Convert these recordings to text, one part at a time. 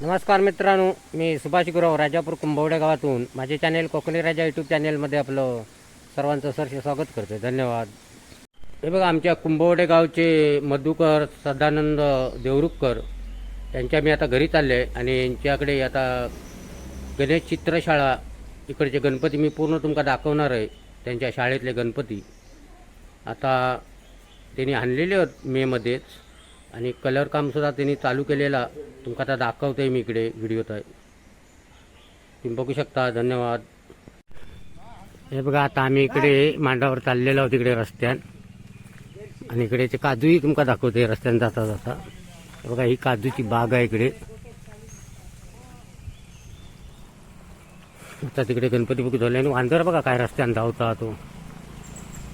नमस्कार मित्रांनो मी सुभाष गुरव राजापूर कुंभवडे गावातून. माझे चॅनेल कोकणी राजा यूट्यूब चॅनेलमध्ये आपलं सर्वांचं सरसे स्वागत करतो धन्यवाद. हे बघा आमच्या कुंभवडे गावचे मधुकर सदानंद देवरुखकर यांच्या मी आता घरी चालले आहे आणि यांच्याकडे आता गणेश चित्रशाळा इकडचे गणपती मी पूर्ण तुमका दाखवणार आहे त्यांच्या शाळेतले गणपती. आता त्यांनी आणलेले आहेत मेमध्येच आणि कलर कामसुद्धा त्यांनी चालू केलेला. तुमका आता दाखवतोय मी इकडे व्हिडिओत आहे तुम्ही बघू शकता. धन्यवाद. हे बघा आता आम्ही इकडे मांडावर चाललेलो आहोत इकडे रस्त्यान आणि इकडेचे काजूही तुमका दाखवते रस्त्याने जाता जाता. बघा ही काजूची बाग आहे इकडे. आता तिकडे गणपती बुक झाले आणि वांदर बघा काय रस्त्याने धावता तो.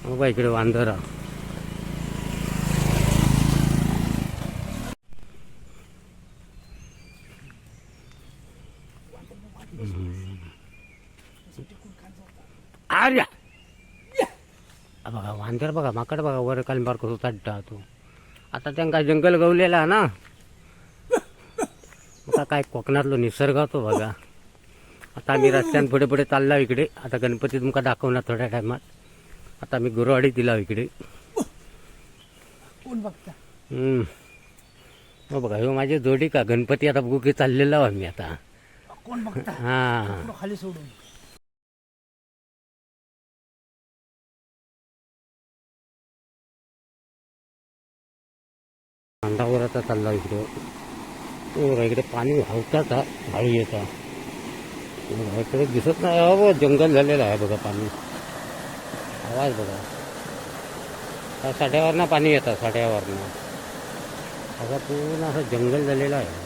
बघा इकडे वांदर हा. अरे आ बघा माकड बघा वर कालिंबार कसो चढता तो. आता त्यांका जंगल गवलेला ना. आता काय कोकणातलो निसर्ग तो बघा. आता आम्ही रस्त्यान पुढे पुढे चालला इकडे. आता गणपती तुमका दाखवणार थोड्या टायमात. आता मी गुरुवाडी दिला इकडे. हो बघा हो माझी जोडी का? गणपती आता बघू की चाललेला आम्ही आता. हा. खाली सोडून. अंडावर आता चालला इकडे. बघा इकडे पाणी वाहतात हा, हळू येता बघा, इकडे दिसत नाही. अहो जंगल झालेलं आहे बघा पाणी. आवाज बघा. साड्यावरनं पाणी येतं साड्यावरनं आता पूर्ण असं जंगल झालेलं आहे.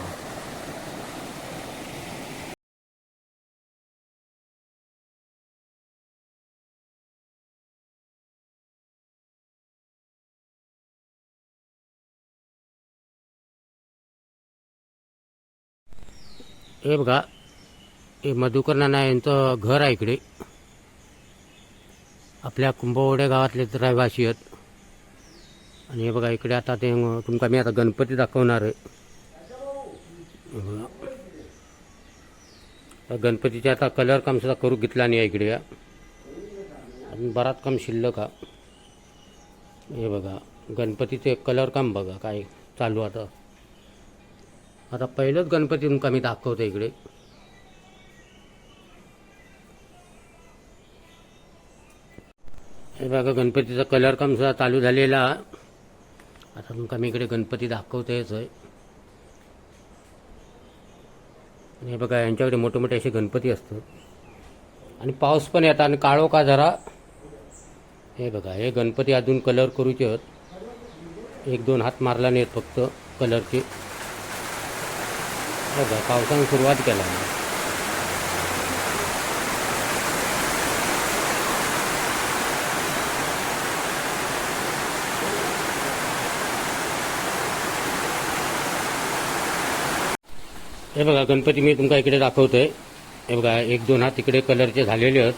हे बघा हे मधुकर नाना यांचं घर आहे इकडे. आपल्या कुंभवडे गावातलेच रहिवासी आहेत. आणि हे बघा इकडे आता ते तुमका मी आता गणपती दाखवणार आहे. गणपतीचे आता कलर काम सुद्धा करू घेतला नाही इकडे या. अजून बराच काम शिल्लक हा हे बघा गणपतीचे कलर काम बघा काय चालू आता. आता पहिलंच गणपती तुमका मी दाखवतो इकडे. हे बघा गणपतीचा कलर काम सुद्धा चालू झालेला. आता तुमका मी इकडे गणपती दाखवतोयच आहे हे बघा यांच्याकडे मोठे मोठे असे गणपती असतात. आणि पाऊस पण येतात आणि काळो का जरा. हे बघा हे गणपती अजून कलर करूचे आहेत. एक दोन हात मारला नाहीत फक्त कलरचे बघा पावसानं सुरुवात केला. हे बघा गणपती मी तुमका इकडे दाखवतोय. हे बघा एक दोन हात इकडे कलरचे झालेले आहेत.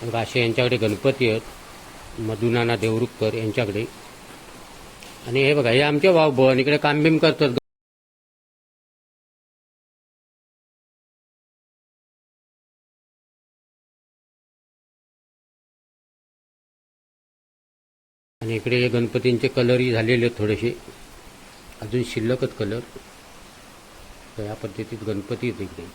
हे बघा असे यांच्याकडे गणपती आहेत. मधुनाना देवरुखकर यांच्याकडे. आणि हे बघा हे आमचे भाऊ बहन इकडे काम बिम करतात इकडे हे गणपतींचे कलरही झालेले आहेत थोडेसे. अजून शिल्लकच कलर. तर या पद्धतीत गणपती आहेत इकडे.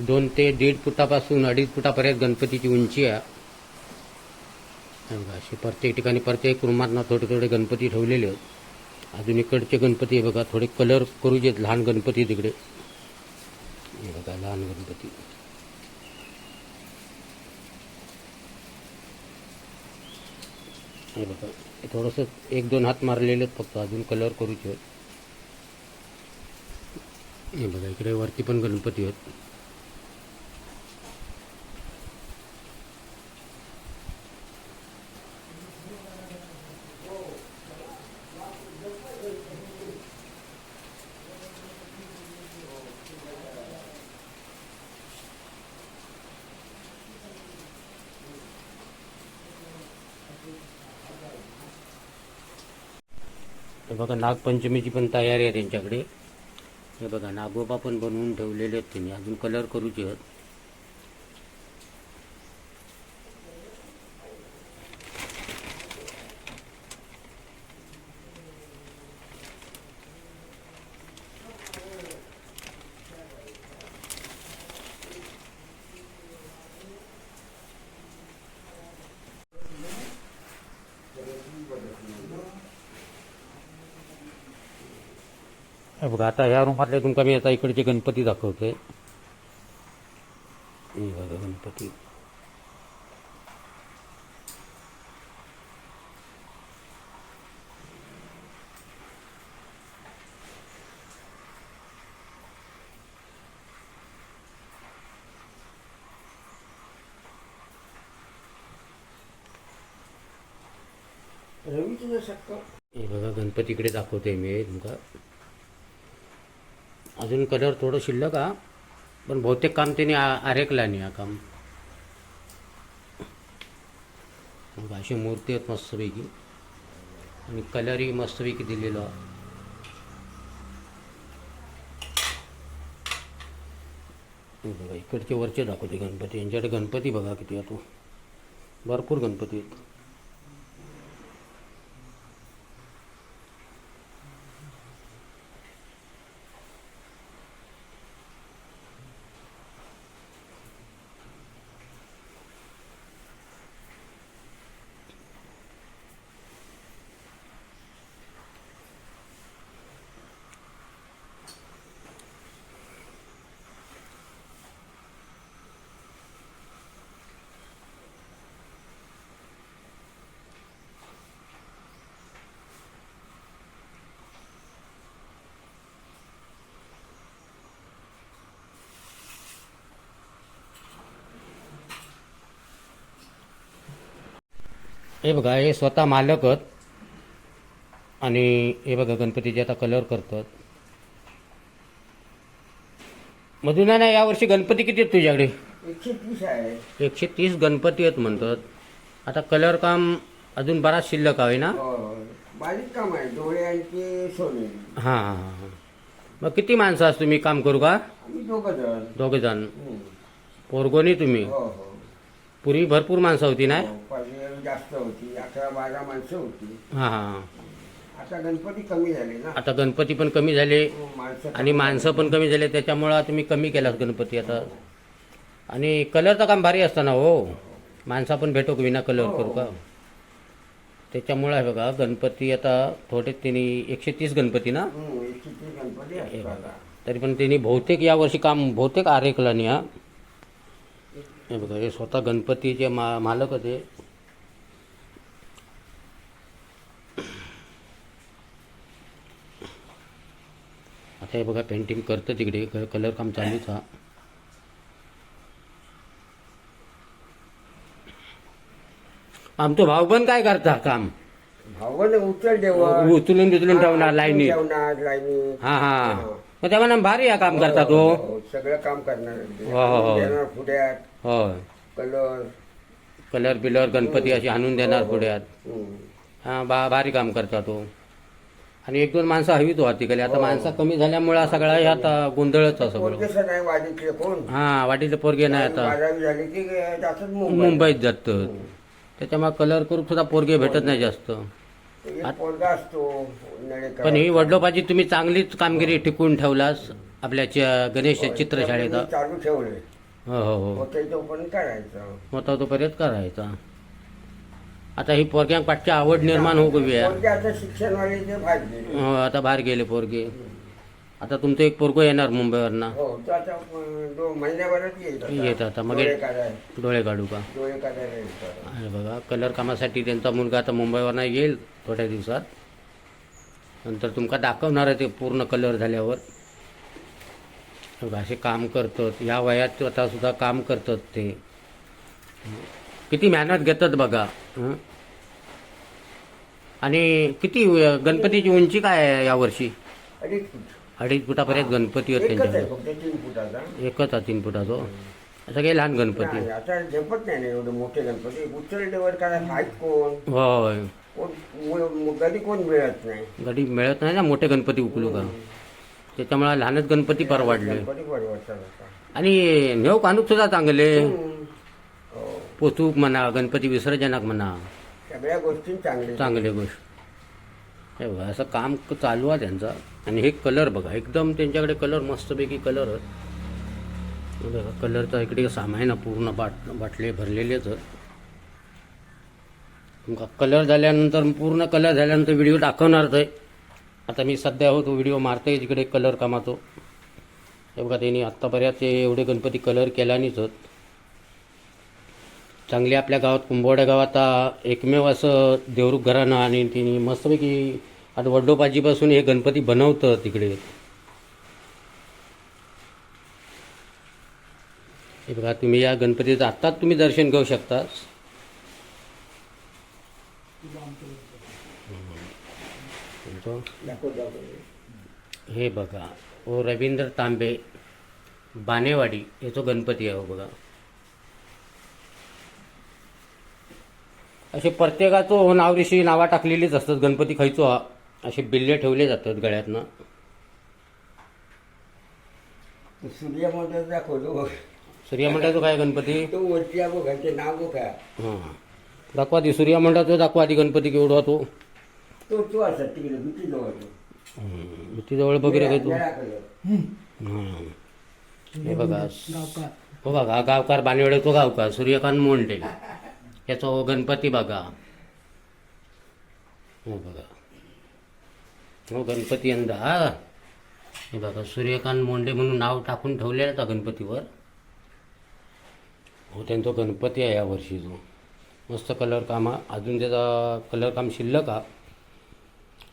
दोन ते दीड फुटापासून अडीच फुटापर्यंत गणपतीची उंची आहे. बघा असे प्रत्येक ठिकाणी प्रत्येक रूमात थोडे थोडे गणपती ठेवलेले आहेत. अजून इकडचे गणपती आहे बघा थोडे कलर करू देत लहान गणपती तिकडे हे बघा लहान गणपती. हे बघा. थोडंसं एक दोन हात मारलेले फक्त. अजून कलर करूचे आहेत. हे बघा इकडे वरती पण गणपती आहेत. बघा नागपंचमीची पण तयारी आहे त्यांच्याकडे. हे बघा नागोबा पण बनवून ठेवलेले आहेत त्यांनी. अजून कलर करूचे आहेत. हे बघा आता ह्या रूमातले तुमका मी आता इकडचे गणपती दाखवते हे बघा गणपती. हे बघा गणपतीकडे दाखवते मी तुमका अजून कलर थोडं शिल्लक हा पण बहुतेक काम त्यांनी आ- नाही हा काम. बघा, अशी मूर्ती आहेत मस्तपैकी. आणि कलरही मस्तपैकी दिलेला. बघा इकडचे वरचे दाखवते गणपती. यांच्याकडे गणपती बघा किती आहे तो. भरपूर गणपती आहेत. हे बघा हे स्वतः मालकच आणि हे बघा गणपतीचे आता कलर करतात. मधुना ना यावर्षी गणपती किती आहेत तुझ्याकडे? एकशे तीस आहे. एकशे तीस गणपती आहेत म्हणतात. आता कलर काम अजून बराच शिल्लक आहे ना? हो. बारीक काम आहे डोळ्यांचे सोनेरी हां हां हां. मग किती माणसं आज तुम्ही काम करू का? आम्ही दोघं जण. दोघे जण. पोरगोनी तुम्ही? हो हो. पुरी भरपूर माणसं होती ना? हो, पहिले जास्त होती. अकरा बारा माणसं होती. हां हां. आता गणपती कमी झाले ना? आता गणपती पण कमी झाले हो, माणसं आणि माणसं पण कमी झाले त्याच्यामुळं तुम्ही कमी केलात गणपती आता. आणि कलरचं काम भारी असतं ना हो. माणसा पण भेटो का विना कलर करू का? त्याच्यामुळं आहे बघा गणपती आता थोडे त्यांनी एकशे तीस गणपती ना? हम्म, एकशे तीस गणपती हे असतात बघा. तरी पण त्यांनी बहुतेक यावर्षी काम बहुतेक आरेखला नाही हा. हे बघा हे स्वतः गणपतीचे मा मालक होते. आता हे बघा पेंटिंग करतं तिकडे. कलर काम चालूच हा. आमचं भाऊ पण काय करता काम? भावन उचल देवर उचलून बिचलून ठेवणार लाईनी ठेवणार लाईनी हा. हा. मग ना भारी हा काम करता तो हो, सगळं काम करणार हो, हो, हो. देणार पुढ्यात. होय. कलर. कलर बिलर गणपती अशी आणून देणार पुढ्यात. हम्म. हा बा भारी काम करता तो आणि एक दोन माणसं हवीच होती कली आता माणसं कमी झाल्यामुळे सगळा हे आता गोंधळच आहे सगळं वाडीतले कोण? हा वाटीचं पोरगे नाही आता. बारावी झाली की जातात मुंबई मुंबईत जातं त्याच्यामुळे कलर करू सुद्धा पोरगे भेटत नाही जास्त. पोरगा असतो नळेकर पण ही वडलोपाची तुम्ही चांगलीच कामगिरी टिकून ठेवलास आपल्या च- गणेश चित्रशाळेत. चालू ठेवले. हो हो हो. तोपर्यंत करायचं. तो करायचा. आता ही पोरग्यांक पाठची आवड निर्माण होऊ गवी पोरगे आता शिक्षणवाले ते बाहेर गेले. हो आता बाहेर गेले पोरगे. आता तुमचं एक पोरगो येणार हो तो अं, दोन महिन्याभरात येत आता. मग डोळे काढू का. अरे बघा कलर कामासाठी त्यांचा मुलगा आता मुंबईवरनं येईल. थोड्या दिवसात. नंतर तुमका दाखवणार आहे ते पूर्ण कलर झाल्यावर. असे काम करतात. या वयात आता सुद्धा काम करतात ते. किती मेहनत घेतात बघा हं? आणि किती गणपतीची उंची काय आहे यावर्षी अडीच फूट. अडीच फुटापर्यंत गणपती आहे त्यांच्याकडे. एकच हा तीन फुटाचो असं काही लहान गणपती. आता झेपत नाही एवढे मोठे गणपती. उचल डेवर काय कोण? होय. कोण कधी कोण मिळत नाही गाडी मिळत नाही ना मोठे गणपती उकलू का त्याच्यामुळे लहानच गणपती परवडले गणपती परवडतात आता. आणि नेव कानूक सुद्धा चांगले. हो. पोचूक म्हणा गणपती विसर्जनाक म्हणा सगळ्या गोष्टी चांगल्या चांगली गोष्ट हे बघा असं काम क- चालू आहे त्यांचा आणि हे कलर बघा एकदम त्यांच्याकडे कलर मस्तपैकी कलर बघा कलरचा इकडे सामान आहे पूर्ण बाट बाटले भरलेलेच. कलर झाल्यानंतर पूर्ण कलर झाल्यानंतर व्हिडिओ दाखवणारच आहे आता मी सध्या हो तो व्हिडिओ मारतोय तिकडे कलर कामातो हे बघा त्यांनी आत्तापर्यंत ते एवढे गणपती कलर केल्यानेच होत. चांगले आपल्या गावात कुंभवड्या गावात एकमेव असं देवरूप घराणं आणि तिने मस्तपैकी आता वडलोपाजीपासून हे गणपती बनवतं तिकडे. हे बघा तुम्ही या गणपतीचं आत्ताच तुम्ही दर्शन घेऊ शकता दाखव हे बघा ओ रवींद्र तांबे बानेवाडी याचा गणपती आहे हो बघा. असे प्रत्येकाचं नावरेशी नावा टाकलेलीच असतात गणपती खायचो हा. असे बिल्ले ठेवले जातात गळ्यातनं. तो सूर्यमंडळ दाखवतो सूर्यमंडळाचं काय गणपती? तो वरती बघ ते नाव बघ. काय हां. दाखवा ती सूर्यमंडळाचं दाखवा आधी गणपती केवढा तो. तो तो असत तिकडे भीती जवळ तो. भीतीजवळ वगैरे काय तो. हां हे बघा हो बघा गावकार बानेवाडे तो गावकार सूर्यकांत मोंडे. याचा हो गणपती बघा. हो बघा. हो गणपती यंदा. हा हे बघा सूर्यकांत मोंडे म्हणून नाव टाकून ठेवलेलं त्या गणपतीवर. हो त्यांचा गणपती आहे या वर्षीचा मस्त कलर काम हा. अजून त्याचा कलर काम शिल्लक हा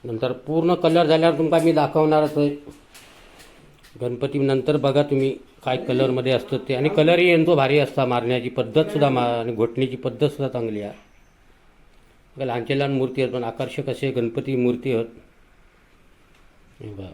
नंतर पूर्ण कलर झाल्यावर तुमका मी दाखवणारच आहे गणपती नंतर बघा तुम्ही काय कलरमध्ये असतं ते. आणि कलरही यांचो भारी असता मारण्याची पद्धतसुद्धा मा आणि घोटणीची पद्धतसुद्धा चांगली आहे. बघा, लहानचे लहान मूर्ती आहेत पण आकर्षक असे गणपती मूर्ती आहेत. हे बघा.